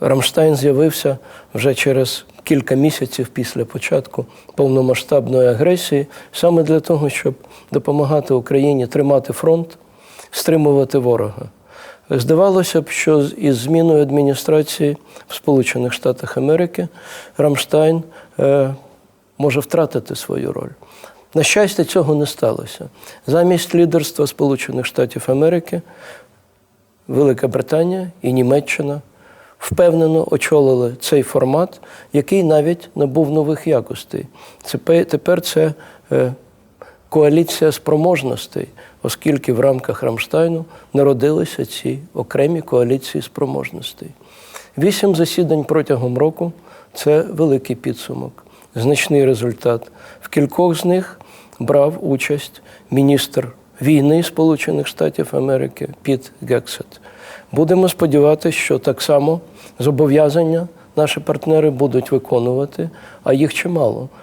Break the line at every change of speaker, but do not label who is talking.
Рамштайн з'явився вже через кілька місяців після початку повномасштабної агресії, саме для того, щоб допомагати Україні тримати фронт, стримувати ворога. Здавалося б, що із зміною адміністрації в Сполучених Штатах Америки Рамштайн е, може втратити свою роль. На щастя, цього не сталося. Замість лідерства Сполучених Штатів Америки Велика Британія і Німеччина впевнено очолили цей формат, який навіть набув нових якостей. Це тепер це е, коаліція спроможностей, оскільки в рамках Рамштайну народилися ці окремі коаліції спроможностей. Вісім засідань протягом року це великий підсумок, значний результат. В кількох з них брав участь міністр війни Сполучених Штатів Америки під Гексет. Будемо сподіватися, що так само зобов'язання наші партнери будуть виконувати, а їх чимало.